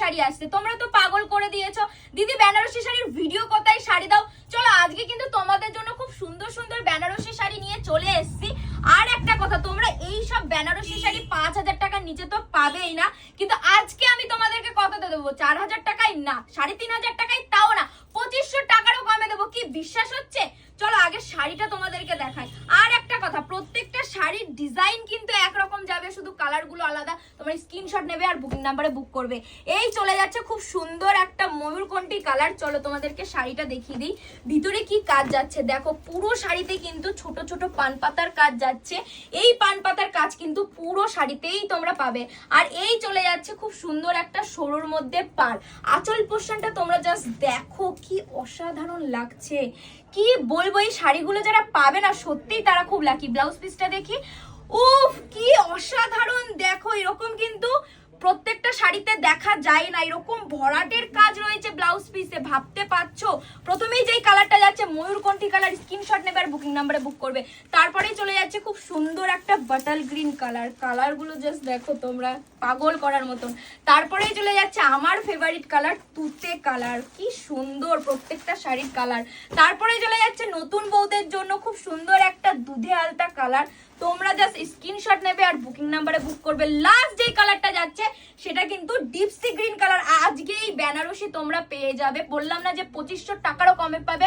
শাড়ি আসছে। তোমরা তো পাগল করে দিয়েছ। দিদি, বেনারসি শাড়ির ভিডিও কোথায়? শাড়ি দাও। চলো, আজকে কিন্তু তোমাদের জন্য খুব সুন্দর সুন্দর বেনারসি শাড়ি নিয়ে চলে এসেছি। আর একটা কথা, তোমরা এই সব বেনারসি শাড়ি পাঁচ হাজার টাকার নিচে তো পাবেই না। কিন্তু আজকে আমি তোমাদেরকে কত দিয়ে দেবো? চার হাজার টাকায় না, সাড়ে তিন হাজার টাকায় তাও না। পঁচিশশো টাকারও কমে দেবো। কি বিশ্বাস হচ্ছে? চলো, আগে শাড়িটা তোমাদেরকে দেখাই। আর একটা কথা, প্রত্যেকটা শাড়ির ডিজাইন কিন্তু একরকম যাবে, শুধু কালারগুলো আলাদা। তোমরা স্ক্রিনশট নেবে আর বুকিং নাম্বারে বুক করবে। এই চলে যাচ্ছে খুব সুন্দর একটা ময়ূরকণ্ঠী কালার চলো তোমাদেরকে শাড়িটা দেখিয়ে দিই। ভিতরে কি কাজ যাচ্ছে? দেখো, পুরো শাড়িতে কিন্তু ছোট ছোট পান পাতার কাজ যাচ্ছে। এই পান পাতার কাজ কিন্তু পুরো শাড়িতেই তোমরা পাবে। আর এই চলে যাচ্ছে খুব সুন্দর একটা সরুর মধ্যে পার আঁচল পোর্শনটা তোমরা জাস্ট দেখো, কি অসাধারণ লাগছে। কি বলব, এই শাড়িগুলো যারা পাবে না, সত্যিই তারা খুব লাকি ব্লাউজ পিসটা দেখি উফ, কি অসাধারণ। দেখো, এরকম কিন্তু প্রত্যেকটা শাড়িতে দেখা যায় না। এরকম ভরাটের কাজ রয়েছে ব্লাউজ পিসে ভাবতে পারছ? প্রথমেই যেই কালারটা যাচ্ছে, ময়ূরকণ্ঠী কালার স্ক্রিনশট নেবে আর বুকিং নাম্বারে বুক করবে। তারপরেই চলে যাচ্ছে খুব সুন্দর একটা বাটাল গ্রিন কালার কালারগুলো জাস্ট দেখো তোমরা, পাগল করার মতন। তারপরেই চলে যাচ্ছে আমার ফেভারিট কালার তুতে কালার কি সুন্দর প্রত্যেকটা শাড়ির কালার তারপরে চলে যাচ্ছে নতুন বউদের জন্য খুব সুন্দর একটা দুধে আলতা কালার তোমরা জাস্ট স্ক্রিনশট নেবে আর বুকিং নাম্বারে বুক করবে। লাস্ট যেই কালারটা যাচ্ছে, সেটা কিন্তু ডিপসি গ্রিন কালার আজকে এই বেনারসি তোমরা পেয়ে যাবে। বললাম না যে পঁচিশশো টাকারও কমে পাবে।